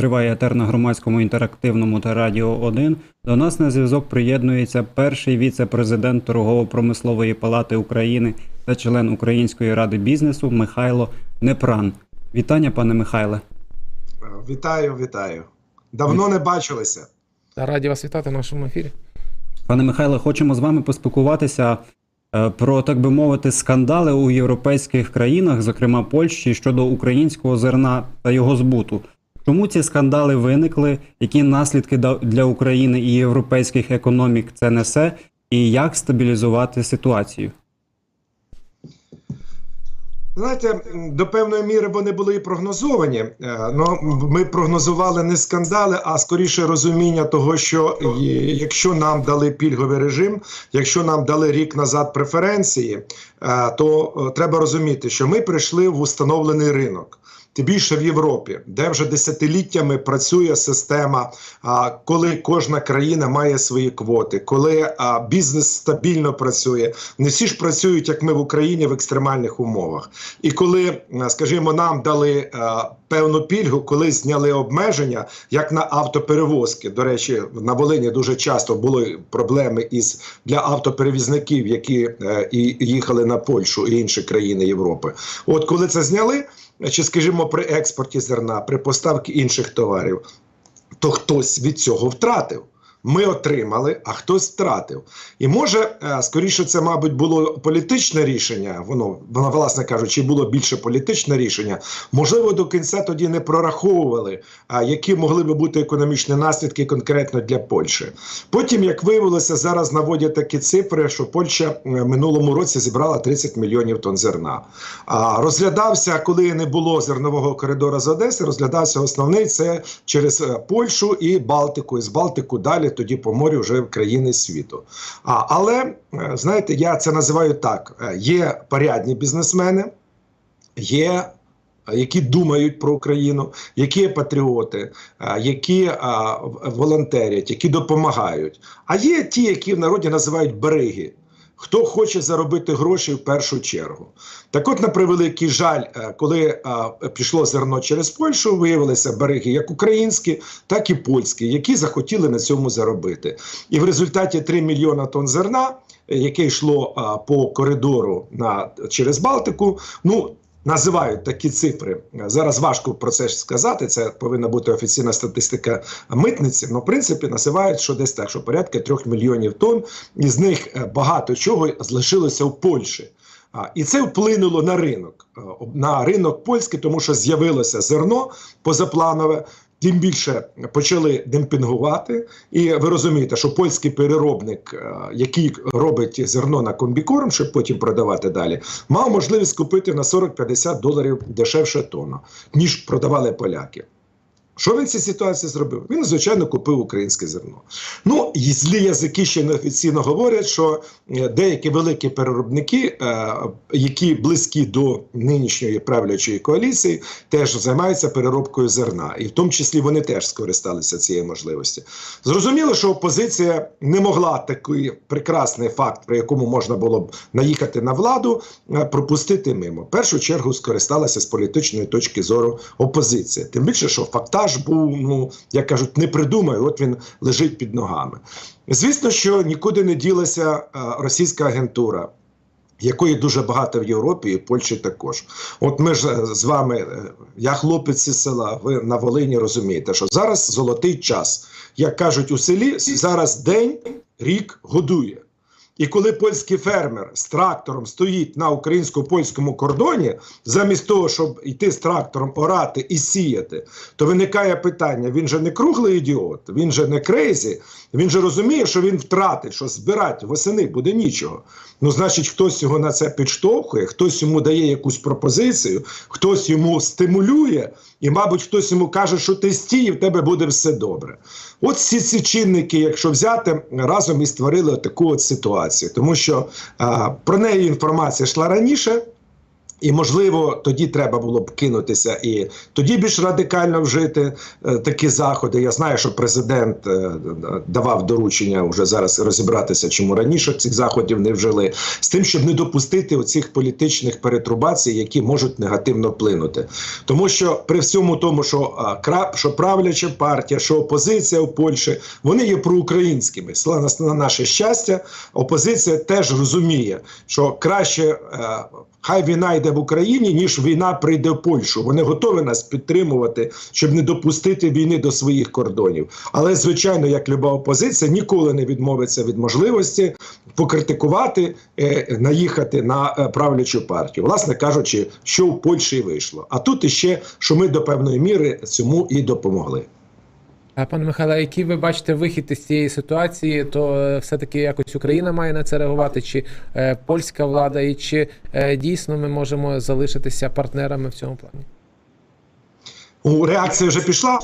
Триває етер на громадському інтерактивному та радіо 1. До нас на зв'язок приєднується перший віце-президент торгово-промислової палати України та член Української ради бізнесу Михайло Непран. Вітання, пане Михайле. Вітаю, вітаю. Давно не бачилися. Та раді вас вітати в нашому ефірі. Пане Михайле, хочемо з вами поспілкуватися е, про, так би мовити, скандали у європейських країнах, зокрема Польщі, щодо українського зерна та його збуту. Чому ці скандали виникли? Які наслідки для України і європейських економік це несе, і як стабілізувати ситуацію? Знаєте, до певної міри вони були і прогнозовані. Ну, ми прогнозували не скандали, а скоріше розуміння того, що якщо нам дали пільговий режим, якщо нам дали рік назад преференції, е, то е, треба розуміти, що ми прийшли в установлений ринок. Тим більше в Європі, де вже десятиліттями працює система, коли кожна країна має свої квоти, коли бізнес стабільно працює. Не всі ж працюють, як ми в Україні, в екстремальних умовах. І коли, скажімо, нам дали певну пільгу, коли зняли обмеження, як на автоперевозки. До речі, на Волині дуже часто були проблеми із для автоперевізників, які е, і їхали на Польщу і інші країни Європи. От коли це зняли чи, скажімо, при експорті зерна, при поставці інших товарів, то хтось від цього втратив. Ми отримали, а хтось втратив. І може, е, скоріше, це, мабуть, було політичне рішення. Воно, воно, власне кажучи, було більше політичне рішення. Можливо, до кінця тоді не прораховували, які могли би бути економічні наслідки конкретно для Польщі. Потім, як виявилося, зараз наводять такі цифри, що Польща е, минулому році зібрала 30 мільйонів тонн зерна. А розглядався, коли не було зернового коридору з Одеси, розглядався основний це через е, Польщу і Балтику. І з Балтику далі тоді по морю вже країни світу. А, але е, знаєте, я це називаю так: Е, є порядні бізнесмени, є. е, Які думають про Україну, які патріоти, які волонтерять, які допомагають. А є ті, які в народі називають береги. Хто хоче заробити гроші в першу чергу. Так от, на превеликий жаль, е, коли а, пішло зерно через Польщу, виявилися береги як українські, так і польські, які захотіли на цьому заробити. І в результаті 3 мільйона тонн зерна, е, яке йшло по коридору на, через Балтику, ну. Називають такі цифри. Зараз важко про це сказати. Це повинна бути офіційна статистика митниці. але в принципі називають, що десь так, що порядка трьох мільйонів тонн, із них е, багато чого залишилося в Польщі. І це вплинуло на ринок, е, на ринок польський, тому що з'явилося зерно позапланове. Тим більше почали демпінгувати, і ви розумієте, що польський переробник, е, який робить зерно на комбікорм, щоб потім продавати далі, мав можливість купити на 40-50 доларів дешевше тонну, ніж продавали поляки. Що він в цій ситуації зробив? Він, звичайно, купив українське зерно. Ну, і злі язики ще неофіційно говорять, що е, деякі великі переробники, е, які близькі до нинішньої правлячої коаліції, теж займаються переробкою зерна, і в тому числі вони теж скористалися цією можливості. Зрозуміло, що опозиція не могла такий прекрасний факт, при якому можна було б наїхати на владу, е, пропустити мимо. В першу чергу скористалася з політичної точки зору опозиція. Тим більше, що фактаж був, ну як кажуть, не придумає, от він лежить під ногами. Звісно, що нікуди не ділася е, російська агентура. Якої дуже багато в Європі і Польщі також. От ми ж е, з вами, е, я хлопець із села, ви на Волині розумієте, що зараз золотий час. Як кажуть у селі, зараз день, рік годує. І коли польський фермер з трактором стоїть на українсько-польському кордоні, замість того, щоб йти з трактором орати і сіяти, то виникає питання: він же не круглий ідіот, він же не крейзі, він же розуміє, що він втратить, що збирати восени буде нічого. Ну, значить, хтось його на це підштовхує, хтось йому дає якусь пропозицію, хтось йому стимулює, і, мабуть, хтось йому каже, що ти стій, в тебе буде все добре. От всі ці чинники, якщо взяти, разом і створили таку от ситуацію, тому що а, про неї інформація йшла раніше. І можливо, тоді треба було б кинутися і тоді більш радикально вжити е, такі заходи. Я знаю, що президент е, давав доручення вже зараз розібратися, чому раніше цих заходів не вжили, з тим, щоб не допустити оцих політичних перетрубацій, які можуть негативно вплинути. Тому що при всьому тому, що, а, кра, що правляча партія, що опозиція в Польщі, вони є проукраїнськими. На- на наше щастя, опозиція теж розуміє, що краще. е, Хай війна йде в Україні, ніж війна прийде в Польщу. Вони готові нас підтримувати, щоб не допустити війни до своїх кордонів. Але звичайно, як люба опозиція, ніколи не відмовиться від можливості покритикувати, е, наїхати на е, правлячу партію. Власне кажучи, що в Польщі вийшло. А тут іще, що ми до певної міри цьому і допомогли. Пане Михайле, який ви бачите вихід із цієї ситуації, то е, все-таки якось Україна має на це реагувати, чи е, польська влада, і чи е, дійсно ми можемо залишитися партнерами в цьому плані? У реакція вже пішла.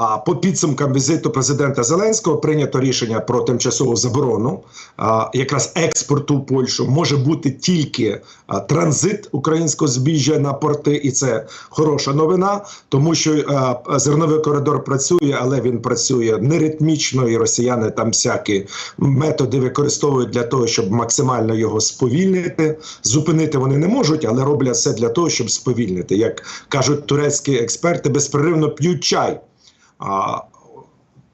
А по підсумкам візиту президента Зеленського прийнято рішення про тимчасову заборону а, якраз експорту в Польщу може бути тільки а, транзит українського збіжжя на порти, і це хороша новина, тому що а, зерновий коридор працює, але він працює неритмічно, і росіяни там всякі методи використовують для того, щоб максимально його сповільнити. Зупинити вони не можуть, але роблять все для того, щоб сповільнити. Як кажуть турецькі експерти, безперервно п'ють чай.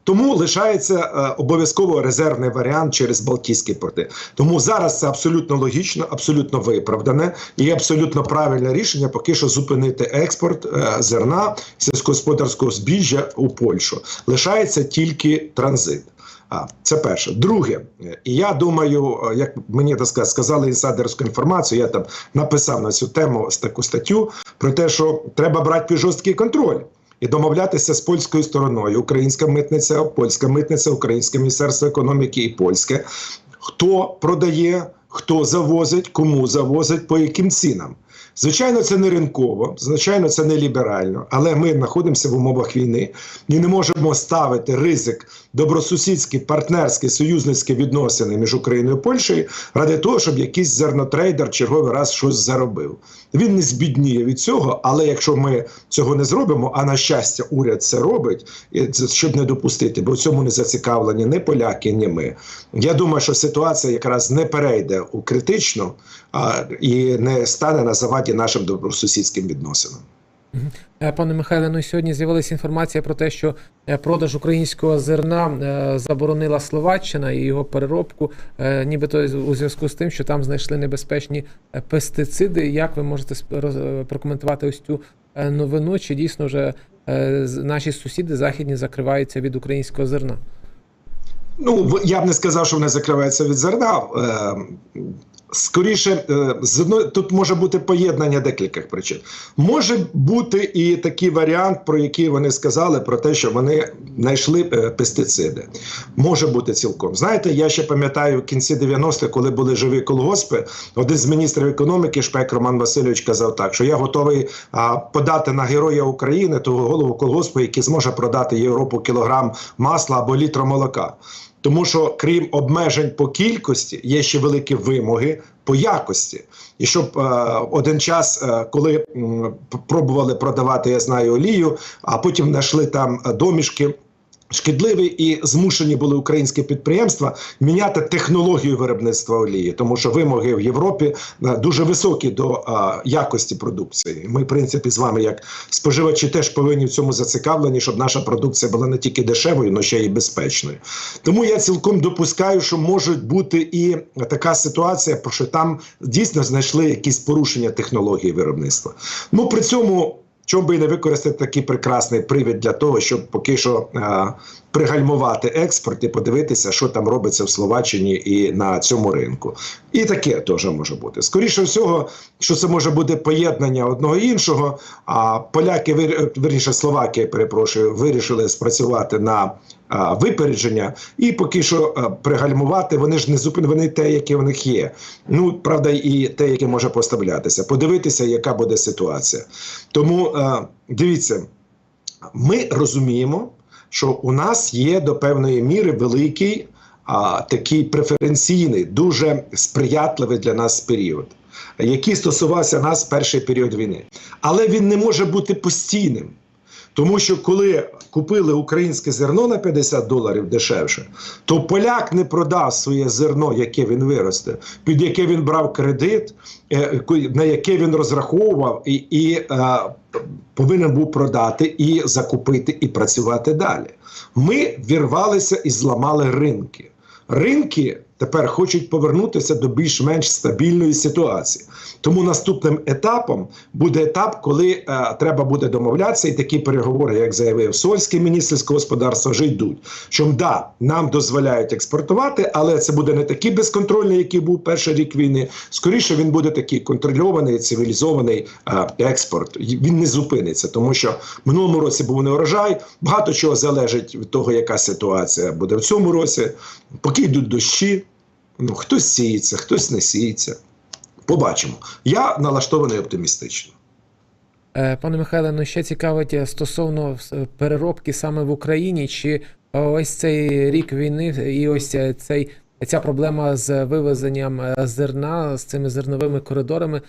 Тому лишається е, обов'язково резервний варіант через Балтійські порти. Тому зараз це абсолютно логічно, абсолютно виправдане і абсолютно правильне рішення поки що зупинити експорт е, зерна сільськогосподарського збіжжя у Польщу. Лишається тільки транзит. А це перше. Друге, е, і я думаю, е, як мені так сказали інсайдерську інформацію, я там написав на цю тему таку статтю про те, що треба брати під жорсткий контроль і домовлятися з польською стороною. Українська митниця, польська митниця, Українське міністерство економіки і польське. Хто продає, хто завозить, кому завозить, по яким цінам. Звичайно, це не ринково, звичайно, це не ліберально, але ми знаходимося в умовах війни і не можемо ставити ризик добросусідські, партнерські, союзницькі відносини між Україною і Польщею ради того, щоб якийсь зернотрейдер черговий раз щось заробив. Він не збідніє від цього, але якщо ми цього не зробимо, а на щастя, уряд це робить, щоб не допустити, бо в цьому не зацікавлені ні поляки, ні ми. Я думаю, що ситуація якраз не перейде у критичну а, і не стане на заваді нашим добросусідським відносинам. Е, Пане Михайле, ну і сьогодні з'явилася інформація про те, що е, продаж українського зерна е, заборонила Словаччина і його переробку, нібито у зв'язку з тим, що там знайшли небезпечні пестициди. Як ви можете прокоментувати ось цю новину? Чи дійсно вже наші сусіди західні закриваються від українського зерна? Ну, я б не сказав, що вони закриваються від зерна. Скоріше, е, з тут може бути поєднання декількох причин. Може бути і такий варіант, про який вони сказали, про те, що вони знайшли е, пестициди. Може бути цілком. Знаєте, я ще пам'ятаю в кінці 90-х, коли були живі колгоспи, один з міністрів економіки, Шпек Роман Васильович, казав так, що я готовий подати на героя України того голову колгоспу, який зможе продати Європу кілограм масла або літр молока. Тому що крім обмежень по кількості, є ще великі вимоги по якості. І щоб е, один час, е, коли м, пробували продавати, я знаю, олію, а потім знайшли там е, домішки. Шкідливі і змушені були українські підприємства міняти технологію виробництва олії, тому що вимоги в Європі е, дуже високі до е, якості продукції. Ми, в принципі, з вами, як споживачі, теж повинні в цьому зацікавлені, щоб наша продукція була не тільки дешевою, але ще й безпечною. Тому я цілком допускаю, що може бути і така ситуація, про що там дійсно знайшли якісь порушення технології виробництва. Ну при цьому. Чому би не використати такий прекрасний привід для того, щоб поки що е, пригальмувати експорт і подивитися, що там робиться в Словаччині і на цьому ринку. І таке теж може бути. Скоріше всього, що це може бути поєднання одного іншого. А поляки вир- верніше Словакія, перепрошую, вирішили спрацювати на а, випередження, і поки що пригальмувати. Вони ж не зупин, вони те, яке в них є. Ну правда, і те, яке може поставлятися. Подивитися, яка буде ситуація. Тому дивіться, ми розуміємо, що у нас є до певної міри великий а, такий преференційний, дуже сприятливий для нас період. який стосувався нас перший період війни. Але він не може бути постійним. Тому що коли купили українське зерно на 50 доларів дешевше, то поляк не продав своє зерно, яке він виросте, під яке він брав кредит, е, на яке він розраховував і, і е, повинен був продати і закупити і працювати далі. Ми вірвалися і зламали ринки. Ринки тепер хочуть повернутися до більш-менш стабільної ситуації. Тому наступним етапом буде етап, коли е, треба буде домовлятися, і такі переговори, як заявив Сольський міністр господарства, вже йдуть. Що да, нам дозволяють експортувати, але це буде не такий безконтрольний, який був перший рік війни. Скоріше він буде такий контрольований, цивілізований е, експорт. Він не зупиниться, тому що в минулому році був не урожай. Багато чого залежить від того, яка ситуація буде в цьому році. Поки йдуть дощі, ну хтось сіється, хтось не сіється. Побачимо. Я налаштований оптимістично. Е, Пане Михайле, ну ще цікавить е, стосовно е, переробки саме в Україні, чи ось цей рік війни і ось цей ця проблема з вивезенням зерна з цими зерновими коридорами,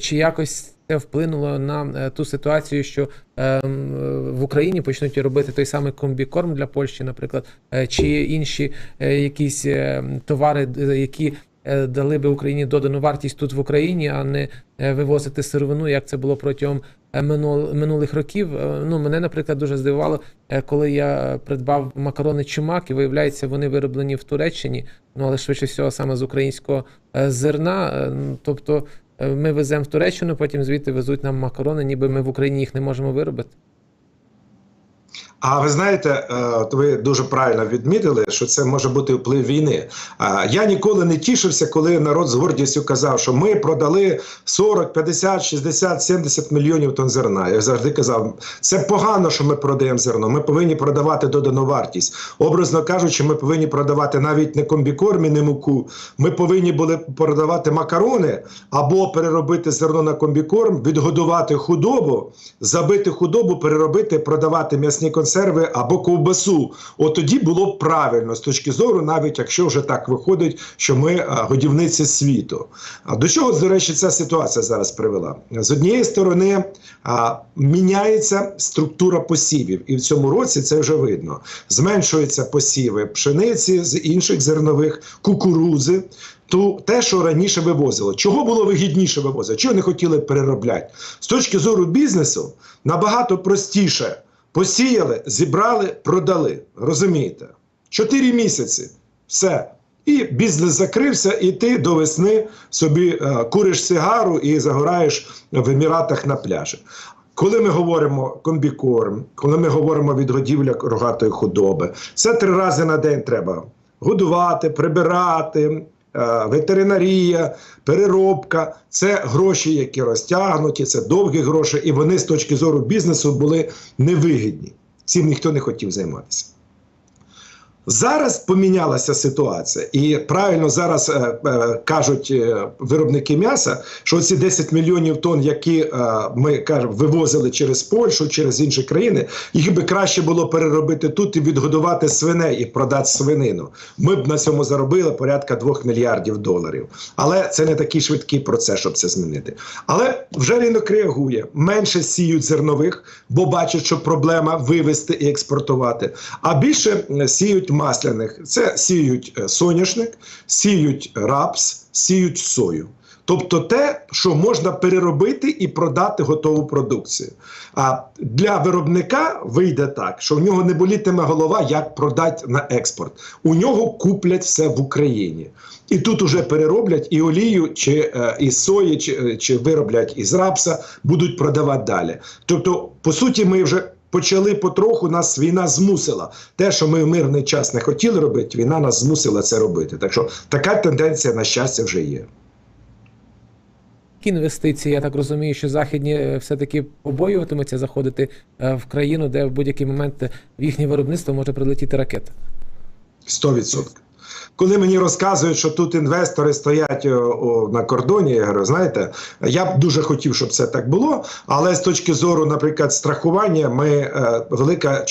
чи якось це вплинуло на е, ту ситуацію, що е, в Україні почнуть робити той самий комбікорм для Польщі, наприклад, е, чи інші якісь товари, які дали би Україні додану вартість тут в Україні, а не вивозити сировину, як це було протягом минулих років. Ну, мене, наприклад, дуже здивувало, коли я придбав макарони чумак, і виявляється, вони вироблені в Туреччині, ну але швидше всього саме з українського зерна. Тобто ми веземо в Туреччину, потім звідти везуть нам макарони, ніби ми в Україні їх не можемо виробити. А ви знаєте, е, от ви дуже правильно відмітили, що це може бути вплив війни. Я ніколи не тішився, коли народ з гордістю казав, що ми продали 40, 50, 60, 70 мільйонів тонн зерна. Я завжди казав, це погано, що ми продаємо зерно. Ми повинні продавати додану вартість. Образно кажучи, ми повинні продавати навіть не комбікорм і не муку. Ми повинні були продавати макарони або переробити зерно на комбікорм, відгодувати худобу, забити худобу, переробити, продавати м'ясні консерви або ковбасу. От тоді було б правильно з точки зору, навіть якщо вже так виходить, що ми годівниці світу. А до чого, до речі, ця ситуація зараз привела? З однієї сторони а, міняється структура посівів, і в цьому році це вже видно. Зменшуються посіви пшениці з інших зернових, кукурузи. То те, що раніше вивозило, чого було вигідніше вивозити, чого не хотіли переробляти. З точки зору бізнесу набагато простіше посіяли, зібрали, продали. Розумієте? Чотири місяці. Все. І бізнес закрився, і ти до весни собі е, куриш сигару і загораєш в Еміратах на пляжі. Коли ми говоримо комбікорм, коли ми говоримо відгодівля рогатої худоби, це три рази на день треба годувати, прибирати, ветеринарія, переробка. Це гроші, які розтягнуті, це довгі гроші, і вони з точки зору бізнесу були невигідні. Цим ніхто не хотів займатися. Зараз помінялася ситуація, і правильно зараз е, е, кажуть е, виробники м'яса, що ці 10 мільйонів тонн, які е, ми кажемо, вивозили через Польщу, через інші країни, їх би краще було переробити тут і відгодувати свиней і продати свинину. Ми б на цьому заробили порядка 2 мільярдів доларів. Але це не такий швидкий процес, щоб це змінити. Але вже ринок реагує. Менше сіють зернових, бо бачать, що проблема вивезти і експортувати. А більше е, сіють масляних. Це сіють е, соняшник, сіють рапс, сіють сою. Тобто те, що можна переробити і продати готову продукцію. А для виробника вийде так, що в нього не болітиме голова, як продати на експорт. У нього куплять все в Україні. І тут уже перероблять і олію, чи е, із сої, чи, е, чи вироблять із рапса, будуть продавати далі. Тобто, по суті, ми вже почали потроху, нас війна змусила. Те, що ми в мирний час не хотіли робити, війна нас змусила це робити. Так що така тенденція, на щастя, вже є. Інвестиції, я так розумію, що західні е, все-таки побоюватимуться заходити е, в країну, де в будь-який момент в їхнє виробництво може прилетіти ракета. 100%. Коли мені розказують, що тут інвестори стоять о, на кордоні, я говорю, знаєте, я б дуже хотів, щоб це так було. Але з точки зору, наприклад, страхування, ми е, велика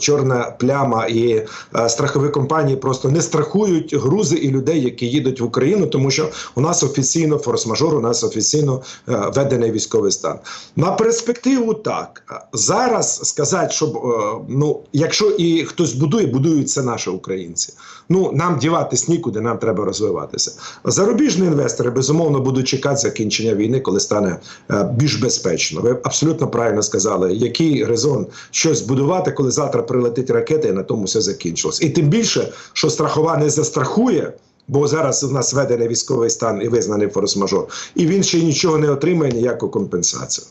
чорна пляма і е, страхові компанії просто не страхують грузи і людей, які їдуть в Україну, тому що у нас офіційно форс-мажор, у нас офіційно е, введений військовий стан. На перспективу так зараз сказати, щоб е, ну, якщо і хтось будує, будують це наші українці. Ну нам діватись нікуди, нам треба розвиватися. Зарубіжні інвестори безумовно будуть чекати закінчення війни, коли стане е, більш безпечно. Ви абсолютно правильно сказали, який резон щось будувати, коли завтра прилетить ракета, і на тому все закінчилось. І тим більше, що страхова не застрахує. Бо зараз у нас введений військовий стан і визнаний форс-мажор, і він ще нічого не отримає ніяку компенсацію.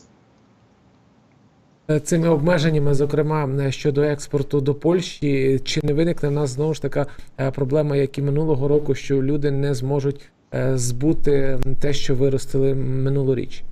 Е, Цими обмеженнями, зокрема щодо експорту до Польщі, чи не виникне в нас знову ж така е, проблема, як і минулого року, що люди не зможуть е, збути те, що виростили минулоріч?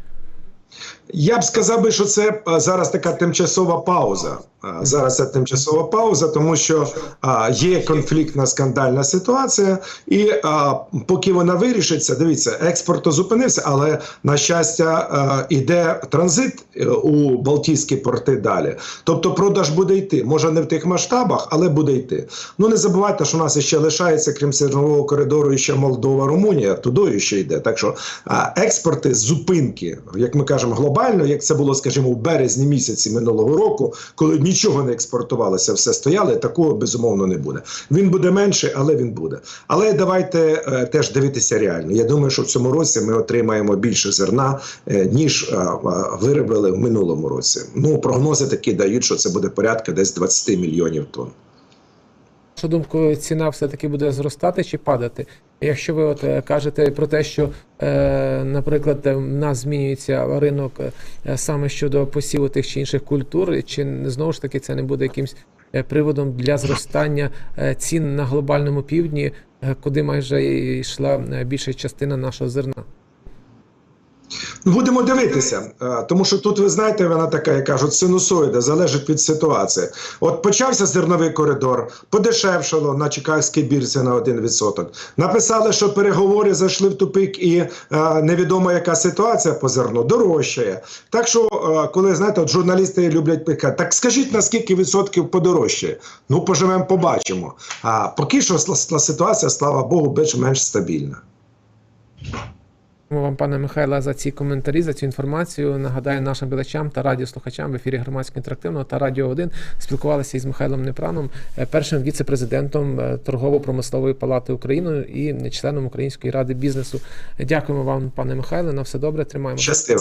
Я б сказав би, що це зараз така тимчасова пауза. Зараз це тимчасова пауза, тому що а, є конфліктна скандальна ситуація, і а, поки вона вирішиться, дивіться, експорт зупинився, але на щастя а, іде транзит е, у Балтійські порти далі. Тобто продаж буде йти. Може не в тих масштабах, але буде йти. Ну не забувайте, що у нас ще лишається, крім сирнового коридору, і ще Молдова, Румунія, туди ще йде. Так що а, експорти зупинки, як ми кажемо, глобально, як це було, скажімо, в березні місяці минулого року, коли нічого не експортувалося, все стояло, такого безумовно не буде. Він буде менший, але він буде. Але давайте е, теж дивитися реально. Я думаю, що в цьому році ми отримаємо більше зерна, е, ніж е, е, виробили в минулому році. Ну, прогнози такі дають, що це буде порядка десь 20 мільйонів тонн. вашу думку, ціна все-таки буде зростати чи падати? Якщо ви от е, кажете про те, що, е, наприклад, в нас змінюється ринок е, саме щодо посіву тих чи інших культур, чи знову ж таки це не буде якимсь приводом для зростання цін на глобальному півдні, куди майже йшла більша частина нашого зерна? Будемо дивитися, е, тому що тут ви знаєте, вона така, як кажуть, синусоїда, залежить від ситуації. От почався зерновий коридор, подешевшало на Чикагській бірці на 1%. Написали, що переговори зайшли в тупик, і е, невідомо, яка ситуація по зерну дорожчає. Так що, е, коли знаєте, от журналісти люблять пихати, так скажіть на скільки відсотків подорожчає? Ну, поживемо, побачимо. А поки що ситуація, слава Богу, більш-менш стабільна. Дякуємо вам, пане Михайле, за ці коментарі, за цю інформацію. Нагадаю нашим глядачам та радіослухачам в ефірі громадського інтерактивного та Радіо 1 спілкувалися із Михайлом Непраном, е, першим віце-президентом е, торгово-промислової палати України і членом Української ради бізнесу. Дякуємо вам, пане Михайле. На все добре. Тримаємо. Щастиво.